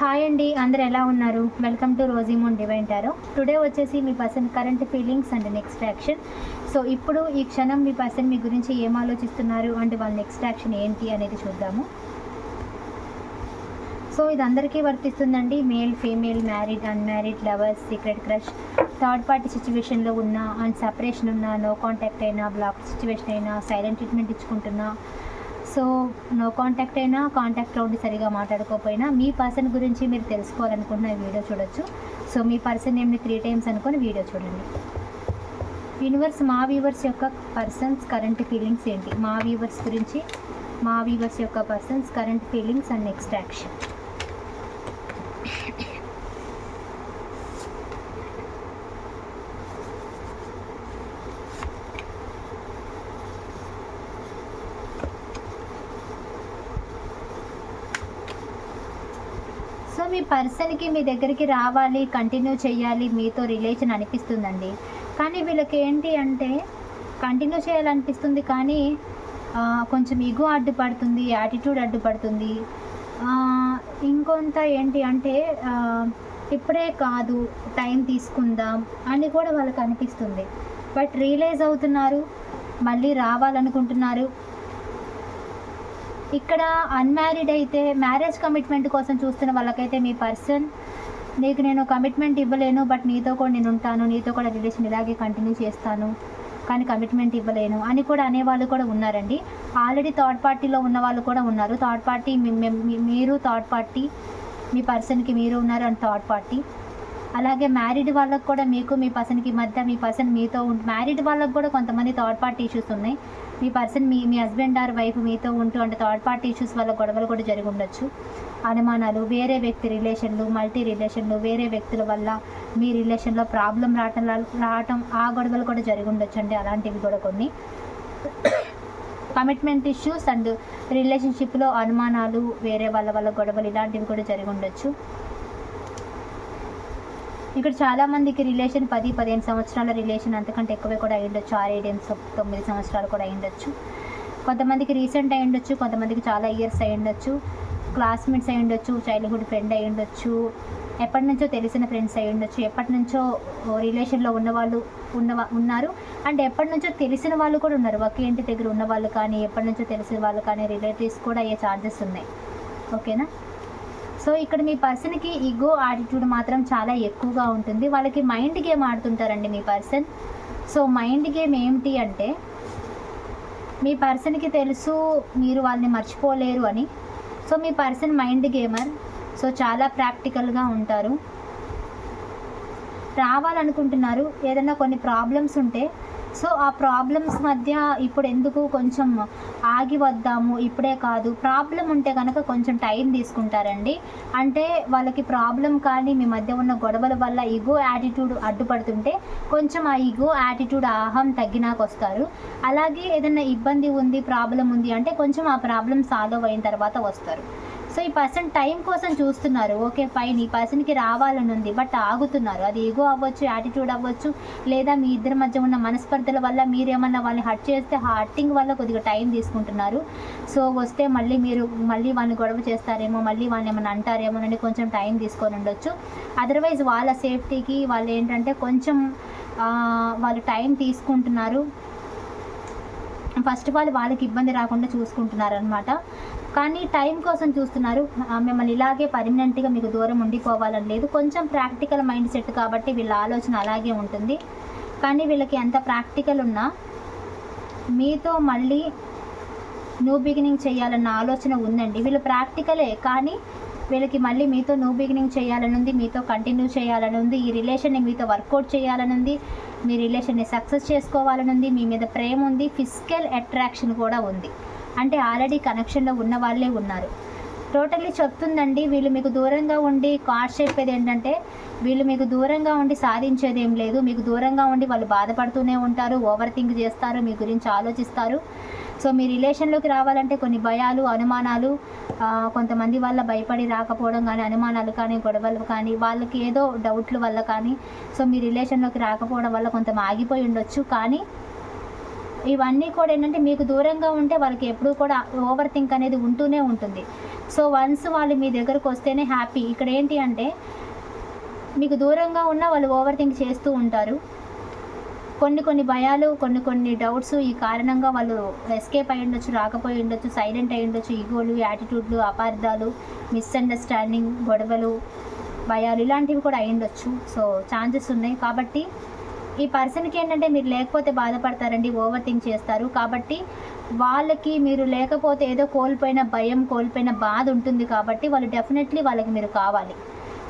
Hi అండి అందరు ఎలా ఉన్నారు? Welcome to Rosymon divine tarot today వచ్చేసి మీ person current feelings and next action so ఇప్పుడు ఈ క్షణం మీ పర్సన్ మీ గురించి ఏం ఆలోచిస్తున్నారు అండ్ వాళ్ళ నెక్స్ట్ యాక్షన్ ఏంటి అనేది చూద్దాము. సో ఇది అందరికీ వర్తిస్తుందండి. Male female married unmarried lovers secret crush third party సిచ్యువేషన్లో ఉన్న అండ్ సపరేషన్ ఉన్న నో కాంటాక్ట్ అయినా బ్లాక్ సిచ్యువేషన్ అయినా సైలెంట్ ట్రీట్మెంట్ ఇచ్చుకుంటున్నా సో నో కాంటాక్ట్ అయినా కాంటాక్ట్లో ఉండి సరిగా మాట్లాడుకోకపోయినా మీ పర్సన్ గురించి మీరు తెలుసుకోవాలనుకున్న వీడియో చూడొచ్చు. సో మీ పర్సన్ నేమ్ని త్రీ టైమ్స్ అనుకొని వీడియో చూడండి. యూనివర్స్ మా వ్యూవర్స్ యొక్క పర్సన్స్ కరెంట్ ఫీలింగ్స్ ఏంటి? మా వ్యూవర్స్ గురించి మా వ్యూవర్స్ యొక్క persons current feelings and next action మీ పర్సన్కి మీ దగ్గరికి రావాలి కంటిన్యూ చేయాలి మీతో రిలేషన్ అనిపిస్తుందండి. కానీ వీళ్ళకి ఏంటి అంటే కంటిన్యూ చేయాలనిపిస్తుంది కానీ కొంచెం ఇగో అడ్డుపడుతుంది యాటిట్యూడ్ అడ్డుపడుతుంది. ఇంకొంత ఏంటి అంటే ఇప్పుడే కాదు టైం తీసుకుందాం అని కూడా వాళ్ళకి అనిపిస్తుంది బట్ రియలైజ్ అవుతున్నారు మళ్ళీ రావాలనుకుంటున్నారు. ఇక్కడ అన్మ్యారీడ్ అయితే మ్యారేజ్ కమిట్మెంట్ కోసం చూస్తున్న వాళ్ళకైతే మీ పర్సన్ నీకు నేను కమిట్మెంట్ ఇవ్వలేను బట్ నీతో కూడా నేను ఉంటాను నీతో కూడా రిలేషన్ ఇలాగే కంటిన్యూ చేస్తాను కానీ కమిట్మెంట్ ఇవ్వలేను అని కూడా అనేవాళ్ళు కూడా ఉన్నారండి. ఆల్రెడీ థర్డ్ పార్టీలో ఉన్న వాళ్ళు కూడా ఉన్నారు. థర్డ్ పార్టీ మీరు థర్డ్ పార్టీ మీ పర్సన్కి మీరు ఉన్నారు అండ్ థర్డ్ పార్టీ అలాగే మ్యారీడ్ వాళ్ళకు కూడా మీకు మీ పర్సన్కి మధ్య మీ పర్సన్ మీతో ఉంటూ మ్యారీడ్ వాళ్ళకు కూడా కొంతమంది థర్డ్ పార్టీ ఇష్యూస్ ఉన్నాయి. మీ పర్సన్ మీ మీ హస్బెండ్ ఆర్ వైఫ్ మీతో ఉంటూ అంటే థర్డ్ పార్టీ ఇష్యూస్ వల్ల గొడవలు కూడా జరిగి ఉండొచ్చు. అనుమానాలు వేరే వ్యక్తి రిలేషన్లు మల్టీ రిలేషన్లు వేరే వ్యక్తుల వల్ల మీ రిలేషన్లో ప్రాబ్లం రావటం రావటం ఆ గొడవలు కూడా జరిగి ఉండొచ్చు అండి. అలాంటివి కూడా కొన్ని. కమిట్మెంట్ ఇష్యూస్ అండ్ రిలేషన్షిప్లో అనుమానాలు వేరే వాళ్ళ వల్ల గొడవలు ఇలాంటివి కూడా జరిగి ఉండొచ్చు. ఇక్కడ చాలా మందికి రిలేషన్ పది పదిహేను సంవత్సరాల రిలేషన్ అంతకంటే ఎక్కువే కూడా అయి ఆరు ఆరేడు తొమ్మిది సంవత్సరాలు కూడా అయ్యుండొచ్చు. కొంతమందికి రీసెంట్ అయి ఉండొచ్చు కొంతమందికి చాలా ఇయర్స్ అయి ఉండొచ్చు క్లాస్మేట్స్ అయి ఉండొచ్చు చైల్డ్హుడ్ ఫ్రెండ్ అయి ఉండొచ్చు ఎప్పటి నుంచో తెలిసిన ఫ్రెండ్స్ అయి ఉండొచ్చు ఎప్పటి నుంచో రిలేషన్లో ఉన్నవాళ్ళు ఉన్న ఉన్నారు. అండ్ ఎప్పటి నుంచో తెలిసిన వాళ్ళు కూడా ఉన్నారు. ఒకే ఇంటి దగ్గర ఉన్న వాళ్ళు కానీ ఎప్పటి నుంచో తెలిసిన వాళ్ళు కానీ రిలేటివ్స్ కూడా అయ్యే ఛార్జెస్ ఉన్నాయి. ఓకేనా? సో ఇక్కడ మీ పర్సన్కి ఈగో యాటిట్యూడ్ మాత్రం చాలా ఎక్కువగా ఉంటుంది. వాళ్ళకి మైండ్ గేమ్ ఆడుతుంటారండి మీ పర్సన్. సో మైండ్ గేమ్ ఏమిటి అంటే మీ పర్సన్కి తెలుసు మీరు వాళ్ళని మర్చిపోలేరు అని. సో మీ పర్సన్ మైండ్ గేమర్ సో చాలా ప్రాక్టికల్గా ఉంటారు. రావాలనుకుంటున్నారు. ఏదైనా కొన్ని ప్రాబ్లమ్స్ ఉంటే సో ఆ ప్రాబ్లమ్స్ మధ్య ఇప్పుడు ఎందుకు కొంచెం ఆగి వద్దాము? ఇప్పుడే కాదు. ప్రాబ్లం ఉంటే కనుక కొంచెం టైం తీసుకుంటారండి. అంటే వాళ్ళకి ప్రాబ్లం కానీ మీ మధ్య ఉన్న గొడవల వల్ల ఈగో యాటిట్యూడ్ అడ్డుపడుతుంటే కొంచెం ఆ ఈగో యాటిట్యూడ్ అహం తగ్గినాక వస్తారు అలాగే ఏదైనా ఇబ్బంది ఉంది ప్రాబ్లం ఉంది అంటే కొంచెం ఆ ప్రాబ్లం సాల్వ్ అయిన తర్వాత వస్తారు. సో ఈ పర్సన్ టైం కోసం చూస్తున్నారు. ఓకే ఫైన్ ఈ పర్సన్కి రావాలని ఉంది బట్ ఆగుతున్నారు. అది ఈగో అవ్వచ్చు యాటిట్యూడ్ అవ్వచ్చు లేదా మీ ఇద్దరి మధ్య ఉన్న మనస్పర్ధల వల్ల మీరేమన్నా వాళ్ళని హర్ట్ చేస్తే ఆ హర్టింగ్ వల్ల కొద్దిగా టైం తీసుకుంటున్నారు. సో వస్తే మళ్ళీ మీరు మళ్ళీ వాళ్ళని గొడవ చేస్తారేమో మళ్ళీ వాళ్ళని ఏమైనా అంటారేమో అని కొంచెం టైం తీసుకొని ఉండొచ్చు. అదర్వైజ్ వాళ్ళ సేఫ్టీకి వాళ్ళు ఏంటంటే కొంచెం వాళ్ళు టైం తీసుకుంటున్నారు. ఫస్ట్ ఆఫ్ ఆల్ వాళ్ళకి ఇబ్బంది రాకుండా చూసుకుంటున్నారు అనమాట కానీ టైం కోసం చూస్తున్నారు. మిమ్మల్ని ఇలాగే పర్మనెంట్గా మీకు దూరం ఉండిపోవాలని లేదు. కొంచెం ప్రాక్టికల్ మైండ్ సెట్ కాబట్టి వీళ్ళ ఆలోచన అలాగే ఉంటుంది. కానీ వీళ్ళకి ఎంత ప్రాక్టికల్ ఉన్నా మీతో మళ్ళీ న్యూ బిగినింగ్ చేయాలన్న ఆలోచన ఉందండి. వీళ్ళు ప్రాక్టికలే కానీ వీళ్ళకి మళ్ళీ మీతో న్యూ బిగినింగ్ చేయాలని ఉంది మీతో కంటిన్యూ చేయాలని ఉంది ఈ రిలేషన్ని మీతో వర్కౌట్ చేయాలని ఉంది మీ రిలేషన్ని సక్సెస్ చేసుకోవాలని ఉంది మీ మీద ప్రేమ ఉంది ఫిజికల్ అట్రాక్షన్ కూడా ఉంది. అంటే ఆల్రెడీ కనెక్షన్లో ఉన్న వాళ్ళే ఉన్నారు. టోటల్లీ చెప్తుందండి వీళ్ళు మీకు దూరంగా ఉండి కార్డ్స్ చెప్పేది ఏంటంటే వీళ్ళు మీకు దూరంగా ఉండి సాధించేది ఏం లేదు మీకు దూరంగా ఉండి వాళ్ళు బాధపడుతూనే ఉంటారు ఓవర్ థింక్ చేస్తారు మీ గురించి ఆలోచిస్తారు. సో మీ రిలేషన్లోకి రావాలంటే కొన్ని భయాలు అనుమానాలు కొంతమంది వల్ల భయపడి రాకపోవడం కానీ అనుమానాలు కానీ గొడవలు కానీ వాళ్ళకి ఏదో డౌట్ల వల్ల కానీ సో మీ రిలేషన్లోకి రాకపోవడం వల్ల కొంత ఆగిపోయి ఉండొచ్చు. కానీ ఇవన్నీ కూడా ఏంటంటే మీకు దూరంగా ఉంటే వాళ్ళకి ఎప్పుడూ కూడా ఓవర్ థింక్ అనేది ఉంటూనే ఉంటుంది. సో వన్స్ వాళ్ళు మీ దగ్గరకు వస్తేనే హ్యాపీ. ఇక్కడ ఏంటి అంటే మీకు దూరంగా ఉన్న వాళ్ళు ఓవర్ థింక్ చేస్తూ ఉంటారు. కొన్ని కొన్ని భయాలు కొన్ని కొన్ని డౌట్స్ ఈ కారణంగా వాళ్ళు ఎస్కేప్ అయి ఉండొచ్చు రాకపోయి ఉండొచ్చు సైలెంట్ అయి ఉండొచ్చు. ఈగోలు యాటిట్యూడ్లు అపార్థాలు మిస్అండర్స్టాండింగ్ గొడవలు భయాలు ఇలాంటివి కూడా అయి ఉండొచ్చు. సో ఛాన్సెస్ ఉన్నాయి. కాబట్టి ఈ పర్సన్కి ఏంటంటే మీరు లేకపోతే బాధపడతారండి ఓవర్ థింక్ చేస్తారు. కాబట్టి వాళ్ళకి మీరు లేకపోతే ఏదో కోల్పోయిన భయం కోల్పోయిన బాధ ఉంటుంది కాబట్టి వాళ్ళు డెఫినెట్లీ వాళ్ళకి మీరు కావాలి.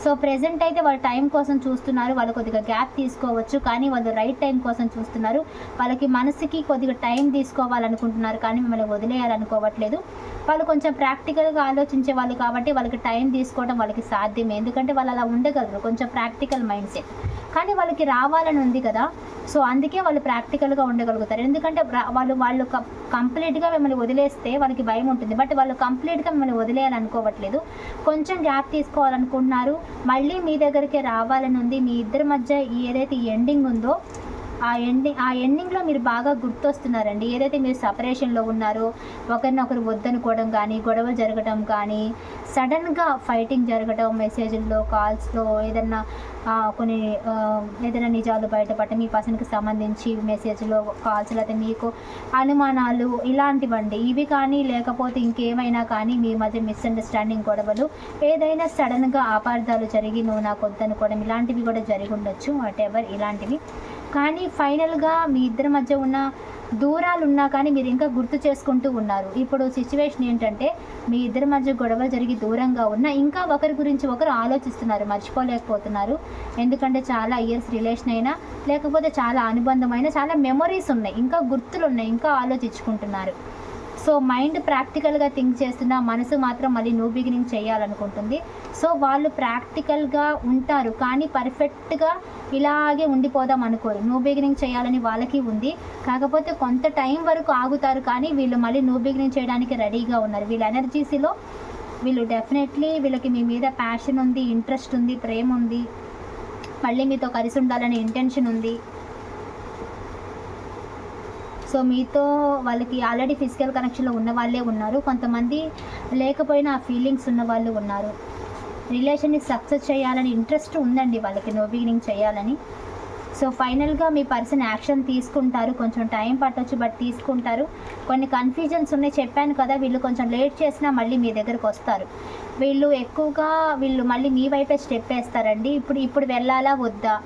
సో ప్రెసెంట్ అయితే వాళ్ళు టైం కోసం చూస్తున్నారు. వాళ్ళు కొద్దిగా గ్యాప్ తీసుకోవచ్చు కానీ వాళ్ళు రైట్ టైం కోసం చూస్తున్నారు. వాళ్ళకి మనసుకి కొద్దిగా టైం తీసుకోవాలనుకుంటున్నారు కానీ మిమ్మల్ని వదిలేయాలనుకోవట్లేదు. వాళ్ళు కొంచెం ప్రాక్టికల్గా ఆలోచించే వాళ్ళు కాబట్టి వాళ్ళకి టైం తీసుకోవడం వాళ్ళకి సాధ్యమే. ఎందుకంటే వాళ్ళు అలా ఉండగలరు. కొంచెం ప్రాక్టికల్ మైండ్ సెట్ కానీ వాళ్ళకి రావాలని ఉంది కదా. సో అందుకే వాళ్ళు ప్రాక్టికల్గా ఉండగలుగుతారు. ఎందుకంటే వాళ్ళు వాళ్ళు కంప్లీట్గా మిమ్మల్ని వదిలేస్తే వాళ్ళకి భయం ఉంటుంది. బట్ వాళ్ళు కంప్లీట్గా మిమ్మల్ని వదిలేయాలనుకోవట్లేదు. కొంచెం గ్యాప్ తీసుకోవాలనుకుంటున్నారు. మళ్ళీ మీ దగ్గరికి రావాలని ఉంది. మీ ఇద్దరి మధ్య ఏదైతే ఎండింగ్ ఉందో ఆ ఎండింగ్ ఆ ఎండింగ్లో మీరు బాగా గుర్తొస్తున్నారండి. ఏదైతే మీరు సపరేషన్లో ఉన్నారో ఒకరినొకరు వద్దనుకోవడం కానీ గొడవ జరగడం కానీ సడన్గా ఫైటింగ్ జరగడం మెసేజ్ల్లో కాల్స్లో ఏదన్నా కొన్ని ఏదైనా నిజాలు బయటపడటం మీ పర్సన్కి సంబంధించి మెసేజ్లో కాల్స్ లేకపోతే మీకు అనుమానాలు ఇలాంటివండి. ఇవి కానీ లేకపోతే ఇంకేమైనా కానీ మీ మధ్య మిస్అండర్స్టాండింగ్ గొడవలు ఏదైనా సడన్గా అపార్థాలు జరిగి నువ్వు నాకు వద్దనుకోవడం ఇలాంటివి కూడా జరిగి ఉండొచ్చు. వాట్ ఎవర్ ఇలాంటివి. కానీ ఫైనల్గా మీ ఇద్దరి మధ్య ఉన్న దూరాలు ఉన్నా కానీ మీరు ఇంకా గుర్తు చేసుకుంటూ ఉన్నారు. ఇప్పుడు సిచ్యువేషన్ ఏంటంటే మీ ఇద్దరి మధ్య గొడవ జరిగి దూరంగా ఉన్నా ఇంకా ఒకరి గురించి ఒకరు ఆలోచిస్తున్నారు మర్చిపోలేకపోతున్నారు. ఎందుకంటే చాలా ఇయర్స్ రిలేషన్ అయినా లేకపోతే చాలా అనుబంధమైన చాలా మెమొరీస్ ఉన్నాయి ఇంకా గుర్తులు ఉన్నాయి ఇంకా ఆలోచించుకుంటున్నారు. సో మైండ్ ప్రాక్టికల్గా థింక్ చేస్తున్న మనసు మాత్రం మళ్ళీ న్యూ బిగినింగ్ చేయాలనుకుంటుంది. సో వాళ్ళు ప్రాక్టికల్గా ఉంటారు కానీ పర్ఫెక్ట్గా ఇలాగే ఉండిపోదాం అనుకోరు. న్యూ బిగినింగ్ చేయాలని వాళ్ళకి ఉంది. కాకపోతే కొంత టైం వరకు ఆగుతారు కానీ వీళ్ళు మళ్ళీ న్యూ బిగినింగ్ చేయడానికి రెడీగా ఉన్నారు. వీళ్ళ ఎనర్జీస్లో వీళ్ళు డెఫినెట్లీ వీళ్ళకి మీ మీద ప్యాషన్ ఉంది ఇంట్రెస్ట్ ఉంది ప్రేమ ఉంది. మళ్ళీ మీతో కలిసి ఉండాలనే ఇంటెన్షన్ ఉంది. సో మీతో వాళ్ళకి ఆల్రెడీ ఫిజికల్ కనెక్షన్లో ఉన్న వాళ్ళే ఉన్నారు. కొంతమంది లేకపోయినా ఆ ఫీలింగ్స్ ఉన్న వాళ్ళు ఉన్నారు. రిలేషన్ని సక్సెస్ చేయాలని ఇంట్రెస్ట్ ఉందండి వాళ్ళకి నో బిగినింగ్ చేయాలని. సో ఫైనల్గా మీ పర్సన్ యాక్షన్ తీసుకుంటారు. కొంచెం టైం పట్టొచ్చు బట్ తీసుకుంటారు. కొన్ని కన్ఫ్యూజన్స్ ఉన్నాయి. చెప్పాను కదా వీళ్ళు కొంచెం లేట్ చేసినా మళ్ళీ మీ దగ్గరకు వస్తారు. వీళ్ళు ఎక్కువగా వీళ్ళు మళ్ళీ మీ వైపే స్టెప్ వేస్తారండి. ఇప్పుడు ఇప్పుడు వెళ్ళాలా వద్దా?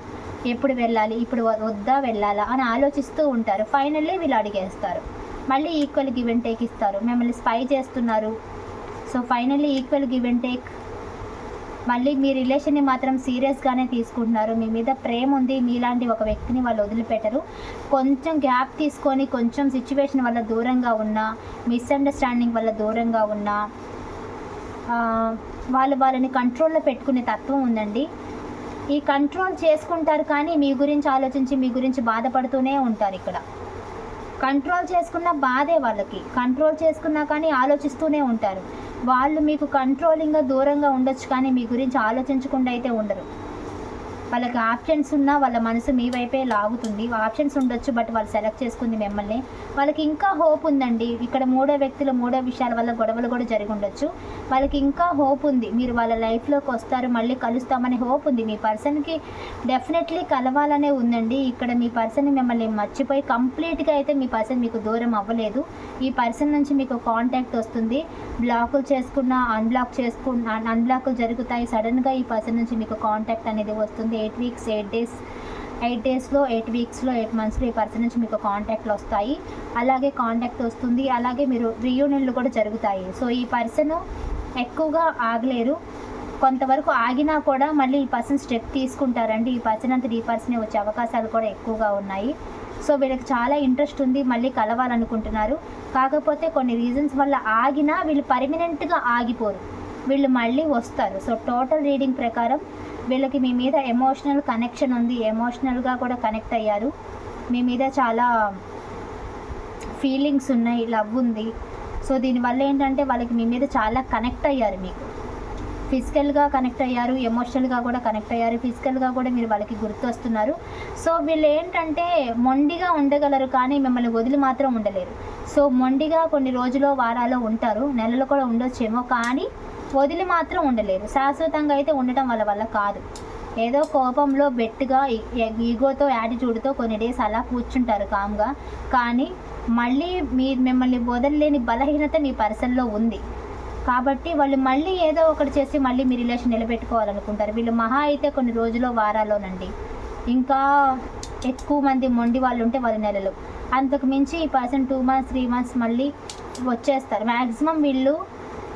ఎప్పుడు వెళ్ళాలి ఇప్పుడు వద్దా వెళ్ళాలా అని ఆలోచిస్తూ ఉంటారు. ఫైనల్లీ వీళ్ళు అడిగేస్తారు. మళ్ళీ ఈక్వల్ గివ్ అండ్ టేక్ ఇస్తారు. మిమ్మల్ని స్పై చేస్తున్నారు. So finally equal give and take మళ్ళీ మీ రిలేషన్ని మాత్రం సీరియస్గానే తీసుకుంటున్నారు. మీ మీద ప్రేమ ఉంది మీలాంటి ఒక వ్యక్తిని వాళ్ళు వదిలిపెట్టరు. కొంచెం గ్యాప్ తీసుకొని కొంచెం సిచ్యువేషన్ వల్ల దూరంగా ఉన్నా మిస్అండర్స్టాండింగ్ వల్ల దూరంగా ఉన్నా వాళ్ళు వాళ్ళని కంట్రోల్లో పెట్టుకునే తత్వం ఉందండి. ఈ కంట్రోల్ చేసుకుంటారు కానీ మీ గురించి ఆలోచించి మీ గురించి బాధపడుతూనే ఉంటారు ఇక్కడ. కంట్రోల్ చేసుకున్న బాధే వాళ్ళకి. కంట్రోల్ చేసుకున్నా కానీ ఆలోచిస్తూనే ఉంటారు. వాళ్ళు మీకు కంట్రోలింగ్గా దూరంగా ఉండొచ్చు కానీ మీ గురించి ఆలోచించకుండా అయితే ఉండరు. వాళ్ళకి ఆప్షన్స్ ఉన్నా వాళ్ళ మనసు మీ వైపే లాగుతుంది. ఆప్షన్స్ ఉండొచ్చు బట్ వాళ్ళు సెలెక్ట్ చేసుకుంది మిమ్మల్ని. వాళ్ళకి ఇంకా హోప్ ఉందండి. ఇక్కడ మూడో వ్యక్తులు మూడో విషయాల వల్ల గొడవలు కూడా జరిగి ఉండొచ్చు. వాళ్ళకి ఇంకా హోప్ ఉంది. మీరు వాళ్ళ లైఫ్లోకి వస్తారు మళ్ళీ కలుస్తామనే హోప్ ఉంది. మీ పర్సన్కి డెఫినెట్లీ కలవాలనే ఉందండి. ఇక్కడ మీ పర్సన్ మిమ్మల్ని మర్చిపోయి కంప్లీట్గా అయితే మీ పర్సన్ మీకు దూరం అవ్వలేదు. ఈ పర్సన్ నుంచి మీకు కాంటాక్ట్ వస్తుంది. బ్లాకులు చేసుకున్న అన్బ్లాక్ చేసుకున్న అన్బ్లాక్లు జరుగుతాయి. సడన్గా ఈ పర్సన్ నుంచి మీకు కాంటాక్ట్ అనేది వస్తుంది. Eight weeks eight days eight డేస్లో ఎయిట్ వీక్స్లో ఎయిట్ మంత్స్లో ఈ పర్సన్ నుంచి మీకు కాంటాక్ట్లు వస్తాయి. అలాగే కాంటాక్ట్ వస్తుంది. అలాగే మీరు రియూనియన్లు కూడా జరుగుతాయి. సో ఈ పర్సన్ ఎక్కువగా ఆగలేరు. కొంతవరకు ఆగినా కూడా మళ్ళీ ఈ పర్సన్ స్టెప్ తీసుకుంటారండి. ఈ పర్సన్ అంతా ఈ పర్సనే వచ్చే అవకాశాలు కూడా ఎక్కువగా ఉన్నాయి. సో వీళ్ళకి చాలా ఇంట్రెస్ట్ ఉంది. మళ్ళీ కలవాలనుకుంటున్నారు. కాకపోతే కొన్ని రీజన్స్ వల్ల ఆగినా వీళ్ళు పర్మనెంట్గా ఆగిపోరు. వీళ్ళు మళ్ళీ వస్తారు. సో టోటల్ రీడింగ్ ప్రకారం వీళ్ళకి మీ మీద ఎమోషనల్ కనెక్షన్ ఉంది. ఎమోషనల్గా కూడా కనెక్ట్ అయ్యారు. మీ మీద చాలా ఫీలింగ్స్ ఉన్నాయి. లవ్ ఉంది. సో దీనివల్ల ఏంటంటే వాళ్ళకి మీ మీద చాలా కనెక్ట్ అయ్యారు మీకు. ఫిజికల్గా కనెక్ట్ అయ్యారు. ఎమోషనల్గా కూడా కనెక్ట్ అయ్యారు. ఫిజికల్గా కూడా మీరు వాళ్ళకి గుర్తొస్తున్నారు. సో వీళ్ళు ఏంటంటే మొండిగా ఉండగలరు కానీ మిమ్మల్ని వదిలి మాత్రం ఉండలేరు. సో మొండిగా కొన్ని రోజులు వారాలు ఉంటారు. నెలలు కూడా ఉండొచ్చేమో కానీ వదిలి మాత్రం ఉండలేరు శాశ్వతంగా అయితే ఉండటం వాళ్ళ వల్ల కాదు. ఏదో కోపంలో బెట్టుగా ఈగోతో యాటిట్యూడ్తో కొన్ని డేస్ అలా కూర్చుంటారు కామ్గా. కానీ మళ్ళీ మీ మిమ్మల్ని వదలలేని బలహీనత మీ పర్సన్లో ఉంది. కాబట్టి వాళ్ళు మళ్ళీ ఏదో ఒకటి చేసి మళ్ళీ మీ రిలేషన్ నిలబెట్టుకోవాలనుకుంటారు. వీళ్ళు మహా అయితే కొన్ని రోజుల్లో వారాల్లోనండి. ఇంకా ఎక్కువ మంది మొండి వాళ్ళు ఉంటే వాళ్ళ నెలలు. అంతకు మించి ఈ person two months three months మళ్ళీ వచ్చేస్తారు. మ్యాక్సిమం వీళ్ళు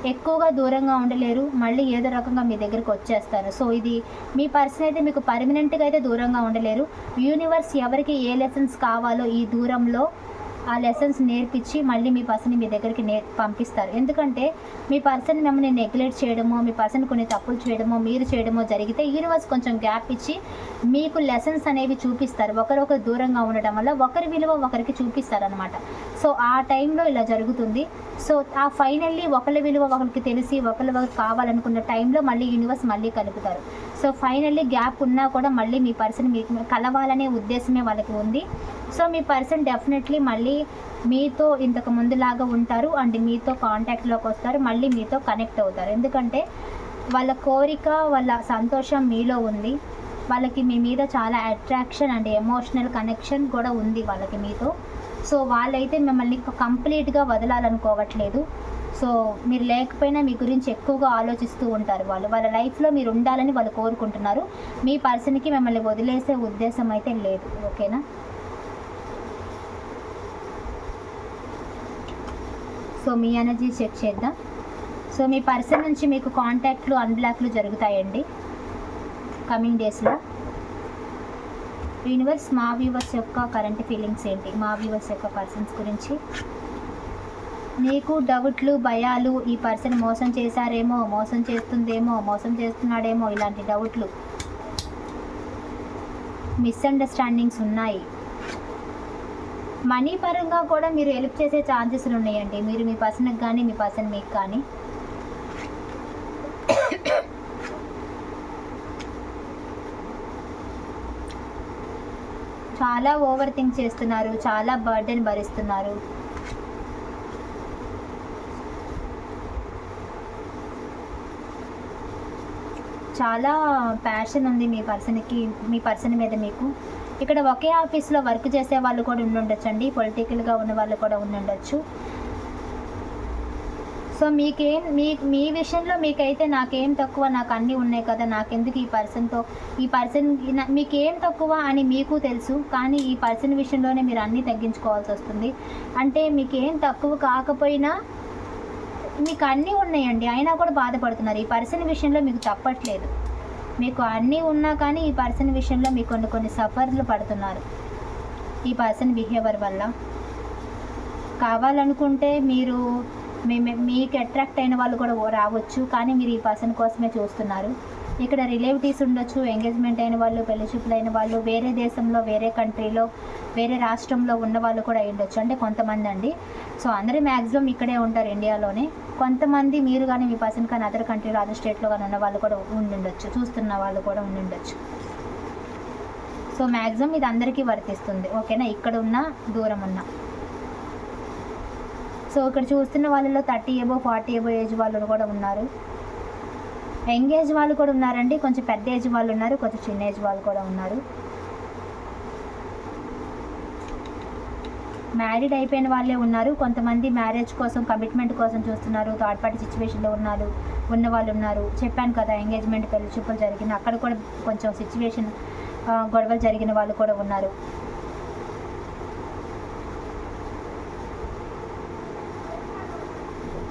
ఎక్కువగా దూరంగా ఉండలేరు. మళ్ళీ ఏదో రకంగా మీ దగ్గరికి వచ్చేస్తారు. సో ఇది మీ పర్సన్ అయితే మీకు పర్మనెంట్గా అయితే దూరంగా ఉండలేరు. యూనివర్స్ ఎవరికి ఏ లెసన్స్ కావాలో ఈ దూరంలో ఆ లెసన్స్ నేర్పించి మళ్ళీ మీ పర్సన్ని మీ దగ్గరికి నే పంపిస్తారు. ఎందుకంటే మీ పర్సన్ మిమ్మల్ని నెగ్లెక్ట్ చేయడమో మీ పర్సన్ కొన్ని తప్పులు చేయడమో మీరు చేయడమో జరిగితే యూనివర్స్ కొంచెం గ్యాప్ ఇచ్చి మీకు లెసన్స్ అనేవి చూపిస్తారు. ఒకరొకరు దూరంగా ఉండటం వల్ల ఒకరి విలువ ఒకరికి చూపిస్తారు అనమాట సో ఆ టైంలో ఇలా జరుగుతుంది. సో ఆ ఫైనల్లీ ఒకరి విలువ ఒకరికి తెలిసి ఒకరి ఒకరు కావాలనుకున్న టైంలో మళ్ళీ యూనివర్స్ మళ్ళీ కలుపుతారు. సో ఫైనల్లీ గ్యాప్ ఉన్నా కూడా మళ్ళీ మీ పర్సన్ మీకు కలవాలనే ఉద్దేశమే వాళ్ళకి ఉంది. సో మీ పర్సన్ డెఫినెట్లీ మళ్ళీ మీతో ఇంతకు ముందులాగా ఉంటారు అండ్ మీతో కాంటాక్ట్లోకి వస్తారు మళ్ళీ మీతో కనెక్ట్ అవుతారు. ఎందుకంటే వాళ్ళ కోరిక వాళ్ళ సంతోషం మీలో ఉంది. వాళ్ళకి మీ మీద చాలా అట్రాక్షన్ అండ్ ఎమోషనల్ కనెక్షన్ కూడా ఉంది వాళ్ళకి మీతో. సో వాళ్ళైతే మిమ్మల్ని కంప్లీట్గా వదలాలనుకోవట్లేదు. సో మీరు లేకపోయినా మీ గురించి ఎక్కువగా ఆలోచిస్తూ ఉంటారు వాళ్ళు. వాళ్ళ లైఫ్లో మీరు ఉండాలని వాళ్ళు కోరుకుంటున్నారు. మీ పర్సన్కి మిమ్మల్ని వదిలేసే ఉద్దేశం అయితే లేదు. ఓకేనా? సో మీ ఎనర్జీ చెక్ చేద్దాం. సో మీ పర్సన్ నుంచి మీకు కాంటాక్ట్లు అన్బ్లాక్లు జరుగుతాయండి. కమింగ్ డేస్లో యూనివర్స్ మా వ్యూవర్స్ యొక్క కరెంట్ ఫీలింగ్స్ ఏంటి? మా వ్యూవర్స్ యొక్క పర్సన్స్ గురించి. నీకు డౌట్లు భయాలు ఈ పర్సన్ మోసం చేశారేమో మోసం చేస్తుందేమో మోసం చేస్తున్నాడేమో ఇలాంటి డౌట్లు మిస్అండర్స్టాండింగ్స్ ఉన్నాయి. మనీ పరంగా కూడా మీరు హెల్ప్ చేసే ఛాన్సెస్లు ఉన్నాయండి. మీరు మీ పర్సన్కి కానీ మీ పర్సన్ మీకు కానీ. చాలా ఓవర్ థింక్ చేస్తున్నారు. చాలా బర్డెన్ భరిస్తున్నారు. చాలా ప్యాషన్ ఉంది మీ పర్సన్కి మీ పర్సన్ మీద మీకు. ఇక్కడ ఒకే ఆఫీస్లో వర్క్ చేసే వాళ్ళు కూడా ఉండుండొచ్చు అండి పొలిటికల్గా ఉన్న వాళ్ళు కూడా ఉండుండొచ్చు. సో మీకేం మీ మీ విషయంలో మీకైతే నాకేం తక్కువ నాకు అన్నీ ఉన్నాయి కదా నాకెందుకు ఈ పర్సన్తో ఈ పర్సన్ మీకేం తక్కువ అని మీకు తెలుసు కానీ ఈ పర్సన్ విషయంలోనే మీరు అన్నీ తగ్గించుకోవాల్సి వస్తుంది. అంటే మీకేం తక్కువ కాకపోయినా మీకు అన్నీ ఉన్నాయండి. అయినా కూడా బాధపడుతున్నారు. ఈ పర్సన్ విషయంలో మీకు తప్పట్లేదు. మీకు అన్నీ ఉన్నా కానీ ఈ పర్సన్ విషయంలో మీకు కొన్ని కొన్ని సఫర్లు పడుతున్నారు. ఈ పర్సన్ బిహేవియర్ వల్ల. కావాలనుకుంటే మీరు మీ మీకు అట్రాక్ట్ అయిన వాళ్ళు కూడా రావచ్చు. కానీ మీరు ఈ పర్సన్ కోసమే చూస్తున్నారు. ఇక్కడ రిలేటివ్స్ ఉండొచ్చు ఎంగేజ్మెంట్ అయిన వాళ్ళు పెళ్ళి అయిన వాళ్ళు వేరే దేశంలో వేరే కంట్రీలో వేరే రాష్ట్రంలో ఉన్న వాళ్ళు కూడా ఉండొచ్చు. అంటే కొంతమంది అండి. సో అందరూ మ్యాక్సిమం ఇక్కడే ఉంటారు ఇండియాలోనే కొంతమంది మీరు కానీ మీ పర్సన్ కానీ అదర్ కంట్రీలో అదర్ స్టేట్లో కానీ ఉన్న వాళ్ళు కూడా ఉండుండొచ్చు చూస్తున్న వాళ్ళు కూడా ఉండుండొచ్చు సో మ్యాక్సిమం ఇది అందరికీ వర్తిస్తుంది. ఓకేనా? ఇక్కడ ఉన్న దూరం ఉన్న. సో ఇక్కడ చూస్తున్న వాళ్ళలో thirty above forty above age వాళ్ళు కూడా ఉన్నారు. యంగ్ ఏజ్ వాళ్ళు కూడా ఉన్నారండి. కొంచెం పెద్ద ఏజ్ వాళ్ళు ఉన్నారు కొంచెం చిన్న ఏజ్ వాళ్ళు కూడా ఉన్నారు. మ్యారీడ్ అయిపోయిన వాళ్ళే ఉన్నారు. కొంతమంది మ్యారేజ్ కోసం కమిట్మెంట్ కోసం చూస్తున్నారు. థర్డ్ పార్టీ సిచ్యువేషన్లో ఉన్నారు ఉన్న వాళ్ళు ఉన్నారు. చెప్పాను కదా ఎంగేజ్మెంట్ పెళ్ళి చూపులు జరిగిన అక్కడ కూడా కొంచెం సిచ్యువేషన్ గొడవలు జరిగిన వాళ్ళు కూడా ఉన్నారు.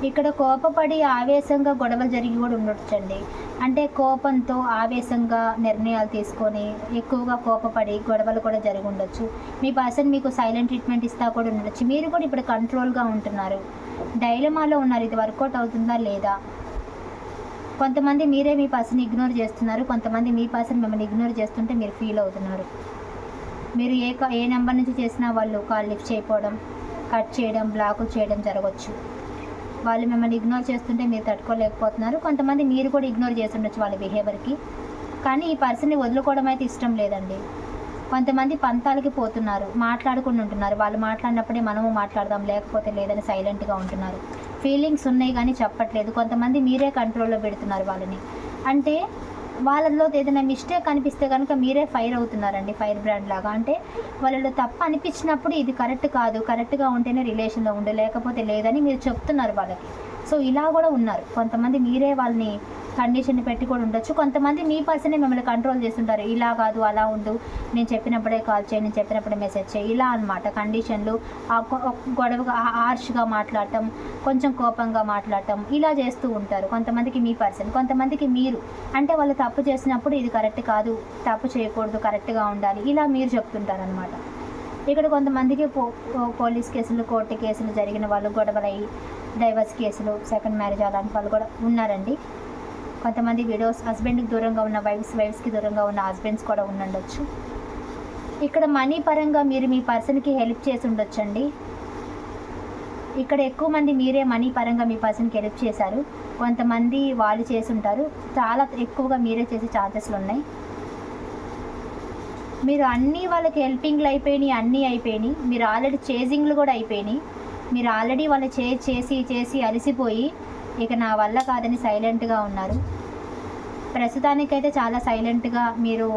ఇక్కడ కోపపడి ఆవేశంగా గొడవలు జరిగి కూడా ఉండొచ్చండి. అంటే కోపంతో ఆవేశంగా నిర్ణయాలు తీసుకొని ఎక్కువగా కోపపడి గొడవలు కూడా జరిగి ఉండొచ్చు. మీ పర్సన్ మీకు సైలెంట్ ట్రీట్మెంట్ ఇస్తా కూడా ఉండొచ్చు. మీరు కూడా ఇప్పుడు కంట్రోల్గా ఉంటున్నారు. డైలమాలో ఉన్నారు. ఇది వర్కౌట్ అవుతుందా లేదా? కొంతమంది మీరే మీ పర్సన్ ఇగ్నోర్ చేస్తున్నారు. కొంతమంది మీ పర్సన్ మిమ్మల్ని ఇగ్నోర్ చేస్తుంటే మీరు ఫీల్ అవుతున్నారు. మీరు ఏ ఏ నెంబర్ నుంచి చేసినా వాళ్ళు కాల్ లిఫ్ట్ చేయకపోవడం కట్ చేయడం బ్లాక్ చేయడం జరగవచ్చు వాళ్ళు మిమ్మల్ని ఇగ్నోర్ చేస్తుంటే మీరు తట్టుకోలేకపోతున్నారు. కొంతమంది మీరు కూడా ఇగ్నోర్ చేస్తుండొచ్చు వాళ్ళ బిహేవియర్కి కానీ ఈ పర్సన్ని వదులుకోవడం అయితే ఇష్టం లేదండి. కొంతమంది పంతాలకి పోతున్నారు మాట్లాడుకుని ఉంటున్నారు. వాళ్ళు మాట్లాడినప్పుడే మనము మాట్లాడదాం లేకపోతే లేదని సైలెంట్గా ఉంటున్నారు. ఫీలింగ్స్ ఉన్నాయి కానీ చెప్పట్లేదు. కొంతమంది మీరే కంట్రోల్లో పెడుతున్నారు వాళ్ళని. అంటే వాళ్ళలో ఏదైనా మిస్టేక్ అనిపిస్తే కనుక మీరే ఫైర్ అవుతున్నారండి ఫైర్ బ్రాండ్ లాగా. అంటే వాళ్ళలో తప్పు అనిపించినప్పుడు ఇది కరెక్ట్ కాదు కరెక్ట్గా ఉంటేనే రిలేషన్లో ఉండు లేకపోతే లేదని మీరు చెప్తున్నారు వాళ్ళకి. సో ఇలా కూడా ఉన్నారు. కొంతమంది మీరే వాళ్ళని కండిషన్ పెట్టి కూడా ఉండొచ్చు. కొంతమంది మీ పర్సనే మిమ్మల్ని కంట్రోల్ చేస్తుంటారు. ఇలా కాదు అలా ఉండు. నేను చెప్పినప్పుడే కాల్ చేయి నేను చెప్పినప్పుడే మెసేజ్ చేయి. ఇలా అనమాట కండిషన్లు ఆ గొడవగా హార్ష్గా మాట్లాడటం కొంచెం కోపంగా మాట్లాడటం ఇలా చేస్తూ ఉంటారు కొంతమందికి మీ పర్సన్ కొంతమందికి మీరు. అంటే వాళ్ళు తప్పు చేసినప్పుడు ఇది కరెక్ట్ కాదు తప్పు చేయకూడదు కరెక్ట్గా ఉండాలి. ఇలా మీరు చెప్తుంటారు అనమాట ఇక్కడ కొంతమందికి పో పో- పోలీస్ కేసులు కోర్టు కేసులు జరిగిన వాళ్ళు గొడవలయ్యి డైవర్స్ కేసులు సెకండ్ మ్యారేజ్ అలాంటి వాళ్ళు కూడా ఉన్నారండి. కొంతమంది విడోస్ హస్బెండ్కి దూరంగా ఉన్న వైఫ్స్ వైఫ్స్కి దూరంగా ఉన్న హస్బెండ్స్ కూడా ఉండొచ్చు ఇక్కడ మనీ పరంగా మీరు మీ పర్సన్కి హెల్ప్ చేసి ఉండొచ్చండి. ఇక్కడ ఎక్కువ మంది మీరే మనీ పరంగా మీ పర్సన్కి హెల్ప్ చేశారు. కొంతమంది వాళ్ళు చేసి ఉంటారు. చాలా ఎక్కువగా మీరే చేసే ఛాన్సెస్లు ఉన్నాయి. మీరు అన్నీ వాళ్ళకి హెల్పింగ్లు అయిపోయినాయి అన్నీ అయిపోయినాయి. మీరు ఆల్రెడీ చేజింగ్లు కూడా అయిపోయినాయి. మీరు ఆల్రెడీ వాళ్ళు చే చేసి చేసి అలసిపోయి ఇక నా వల్ల కాదని సైలెంట్గా ఉన్నారు. ప్రస్తుతానికైతే చాలా సైలెంట్గా మీరు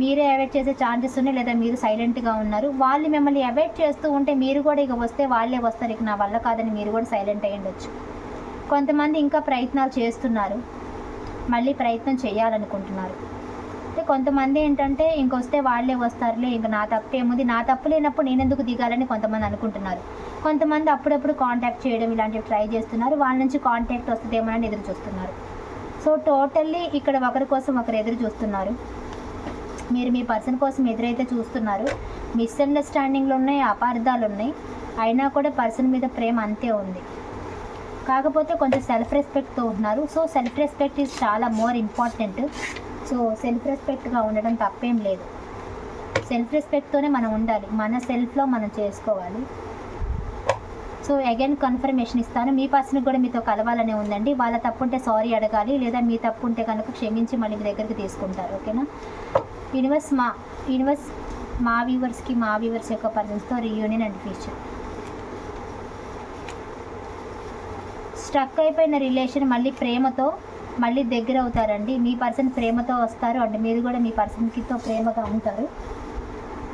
మీరే అవాయిడ్ చేసే ఛాన్సెస్ ఉన్నాయి లేదా మీరు సైలెంట్గా ఉన్నారు. వాళ్ళు మిమ్మల్ని అవాయిడ్ చేస్తూ ఉంటే మీరు కూడా ఇక వస్తే వాళ్ళే వస్తారు. ఇక నా వల్ల కాదని మీరు కూడా సైలెంట్ అయ్యి ఉండొచ్చు. కొంతమంది ఇంకా ప్రయత్నాలు చేస్తున్నారు. మళ్ళీ ప్రయత్నం చేయాలనుకుంటున్నారు. అంటే కొంతమంది ఏంటంటే ఇంకొస్తే వాళ్ళే వస్తారులే ఇంక నా తప్పు ఏముంది? నా తప్పు లేనప్పుడు నేను ఎందుకు దిగాలని కొంతమంది అనుకుంటున్నారు. కొంతమంది అప్పుడప్పుడు కాంటాక్ట్ చేయడం ఇలాంటివి ట్రై చేస్తున్నారు. వాళ్ళ నుంచి కాంటాక్ట్ వస్తుందేమోనని ఎదురు చూస్తున్నారు. సో టోటల్లీ ఇక్కడ ఒకరి కోసం ఒకరు ఎదురు చూస్తున్నారు. మీరు మీ పర్సన్ కోసం ఎదురైతే చూస్తున్నారు. మిస్అండర్స్టాండింగ్లు ఉన్నాయి అపార్థాలు ఉన్నాయి. అయినా కూడా పర్సన్ మీద ప్రేమ అంతే ఉంది. కాకపోతే కొంచెం సెల్ఫ్ రెస్పెక్ట్తో ఉంటున్నారు సో సెల్ఫ్ రెస్పెక్ట్ ఈజ్ చాలా మోర్ ఇంపార్టెంట్ సో సెల్ఫ్ రెస్పెక్ట్గా ఉండడం తప్పేం లేదు. సెల్ఫ్ రెస్పెక్ట్తోనే మనం ఉండాలి. మన సెల్ఫ్లో మనం చేసుకోవాలి. సో అగైన్ కన్ఫర్మేషన్ ఇస్తాను. మీ పర్సన్కి కూడా మీతో కలవాలనే ఉందండి. వాళ్ళ తప్పు ఉంటే సారీ అడగాలి లేదా మీ తప్పు ఉంటే కనుక క్షమించి మళ్ళీ మీ దగ్గరికి తీసుకుంటారు. ఓకేనా? యూనివర్స్ మా యూనివర్స్ మా వ్యూవర్స్కి మా వ్యూవర్స్ యొక్క పర్సన్స్తో రీయూనియన్ అండ్ ఫ్యూచర్ స్ట్రక్ అయిపోయిన రిలేషన్ మళ్ళీ ప్రేమతో మళ్ళీ దగ్గర అవుతారండి. మీ పర్సన్ ప్రేమతో వస్తారు. అండ్ మీరు కూడా మీ పర్సన్కితో ప్రేమగా ఉంటారు.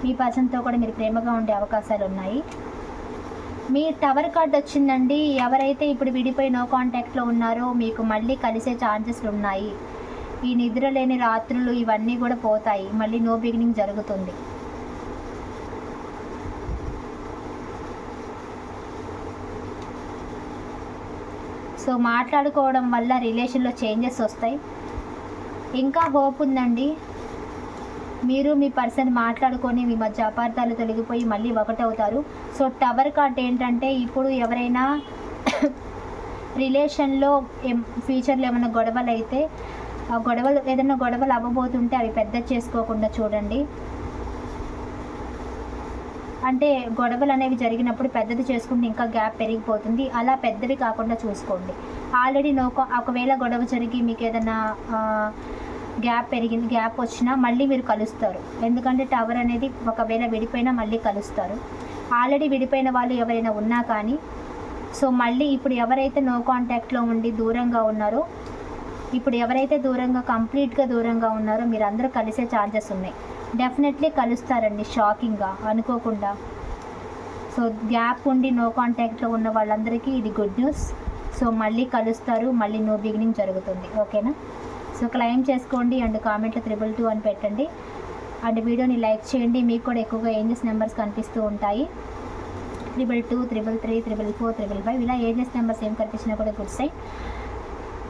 మీ పర్సన్తో కూడా మీరు ప్రేమగా ఉండే అవకాశాలు ఉన్నాయి మీ టవర్ కార్డ్ వచ్చిందండి. ఎవరైతే ఇప్పుడు విడిపోయి నో కాంటాక్ట్లో ఉన్నారో మీకు మళ్ళీ కలిసే ఛాన్సెస్ ఉన్నాయి. ఈ నిద్ర లేని రాత్రులు ఇవన్నీ కూడా పోతాయి. మళ్ళీ నో బిగినింగ్ జరుగుతుంది. సో మాట్లాడుకోవడం వల్ల రిలేషన్లో చేంజెస్ వస్తాయి. ఇంకా హోప్ ఉందండి. మీరు మీ పర్సన్ మాట్లాడుకొని మీ మధ్య అపార్థాలు తొలగిపోయి మళ్ళీ ఒకటవుతారు. సో టవర్ కార్ట్ ఏంటంటే ఇప్పుడు ఎవరైనా రిలేషన్లో ఏం ఫ్యూచర్లో ఏమైనా గొడవలు అయితే ఆ గొడవలు ఏదైనా గొడవలు అవ్వబోతుంటే అవి పెద్ద చేసుకోకుండా చూడండి. అంటే గొడవలు అనేవి జరిగినప్పుడు పెద్దది చేసుకుంటే ఇంకా గ్యాప్ పెరిగిపోతుంది. అలా పెద్దవి కాకుండా చూసుకోండి. ఆల్రెడీ నో ఒకవేళ గొడవ జరిగి మీకు ఏదైనా గ్యాప్ పెరిగింది గ్యాప్ వచ్చినా మళ్ళీ మీరు కలుస్తారు. ఎందుకంటే టవర్ అనేది ఒకవేళ విడిపోయినా మళ్ళీ కలుస్తారు. ఆల్రెడీ విడిపోయిన వాళ్ళు ఎవరైనా ఉన్నా కానీ సో మళ్ళీ ఇప్పుడు ఎవరైతే నో కాంటాక్ట్లో ఉండి దూరంగా ఉన్నారో ఇప్పుడు ఎవరైతే దూరంగా కంప్లీట్గా దూరంగా ఉన్నారో మీరు అందరూ కలిసే ఛాన్సెస్ ఉన్నాయి. డెఫినెట్లీ కలుస్తారండి షాకింగ్గా అనుకోకుండా. సో గ్యాప్ ఉండి నో కాంటాక్ట్లో ఉన్న వాళ్ళందరికీ ఇది గుడ్ న్యూస్. సో మళ్ళీ కలుస్తారు మళ్ళీ నో బిగినింగ్ జరుగుతుంది. ఓకేనా? సో క్లైమ్ చేసుకోండి అండ్ కామెంట్లో త్రిబుల్ టూ అని పెట్టండి. అండ్ వీడియోని లైక్ చేయండి. మీకు కూడా ఎక్కువగా ఏంజెస్ నెంబర్స్ కనిపిస్తూ ఉంటాయి. Triple two triple three triple four triple five. ఇలా ఏంజెస్ నెంబర్స్ ఏం కనిపించినా కూడా గుడ్ సైన్.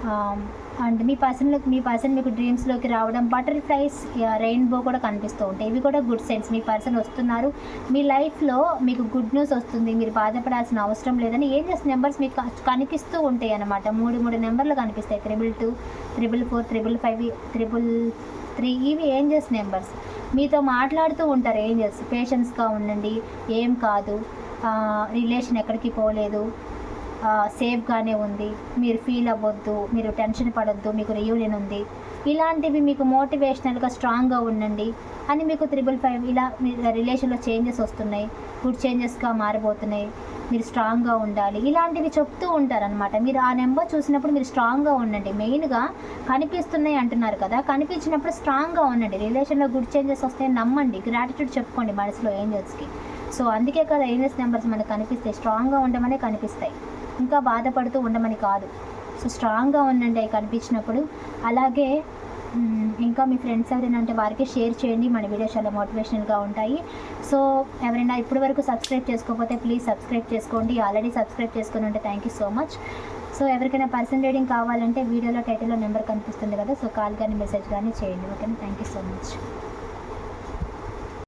Um, అండ్ మీ పర్సన్లోకి మీ పర్సన్ మీకు డ్రీమ్స్లోకి రావడం బటర్ఫ్లైస్ రెయిన్బో కూడా కనిపిస్తూ ఉంటాయి. ఇవి కూడా గుడ్ సైన్స్ మీ పర్సన్ వస్తున్నారు. మీ లైఫ్లో మీకు గుడ్ న్యూస్ వస్తుంది. మీరు బాధపడాల్సిన అవసరం లేదని ఏం ఏంజెస్ నెంబర్స్ మీకు కనిపిస్తూ ఉంటాయి అన్నమాట. మూడు మూడు నెంబర్లు కనిపిస్తాయి. Triple two triple four triple five triple three ఇవి ఏంజెస్ నెంబర్స్ మీతో మాట్లాడుతూ ఉంటారు ఏంజెస్ పేషెన్స్గా ఉండండి. ఏం కాదు. Uh, రిలేషన్ ఎక్కడికి పోలేదు. సేఫ్గానే ఉంది. మీరు ఫీల్ అవ్వద్దు మీరు టెన్షన్ పడొద్దు మీకు రియూనియన్ ఉంది. ఇలాంటివి మీకు మోటివేషనల్గా స్ట్రాంగ్గా ఉండండి అని మీకు త్రిబుల్ ఫైవ్ ఇలా మీ రిలేషన్లో చేంజెస్ వస్తున్నాయి. గుడ్ చేంజెస్గా మారిపోతున్నాయి మీరు స్ట్రాంగ్గా ఉండాలి. ఇలాంటివి చెప్తూ ఉంటారనమాట మీరు ఆ నెంబర్ చూసినప్పుడు మీరు స్ట్రాంగ్గా ఉండండి. మెయిన్గా కనిపిస్తున్నాయి అంటున్నారు కదా. కనిపించినప్పుడు స్ట్రాంగ్గా ఉండండి. రిలేషన్లో గుడ్ చేంజెస్ వస్తాయని నమ్మండి. గ్రాటిట్యూడ్ చెప్పుకోండి మనసులో ఏంజల్స్కి సో అందుకే కదా ఏంజల్స్ నెంబర్స్ మనకు కనిపిస్తాయి. స్ట్రాంగ్గా ఉండమనే కనిపిస్తాయి. ఇంకా బాధపడుతూ ఉండమని కాదు. సో స్ట్రాంగ్గా ఉండండి అవి కనిపించినప్పుడు. అలాగే ఇంకా మీ ఫ్రెండ్స్ ఎవరైనా అంటే వారికి షేర్ చేయండి. మన వీడియోస్ చాలా మోటివేషనల్గా ఉంటాయి. సో ఎవరైనా ఇప్పటి వరకు సబ్స్క్రైబ్ చేసుకోకపోతే ప్లీజ్ సబ్స్క్రైబ్ చేసుకోండి. ఆల్రెడీ సబ్స్క్రైబ్ చేసుకుని ఉంటే thank you so much. So ఎవరికైనా పర్సన్ రీడింగ్ కావాలంటే వీడియోలో టైటిల్లో నెంబర్ కనిపిస్తుంది కదా సో కాల్ కానీ మెసేజ్ కానీ చేయండి. ఓకేనా? Thank you so much.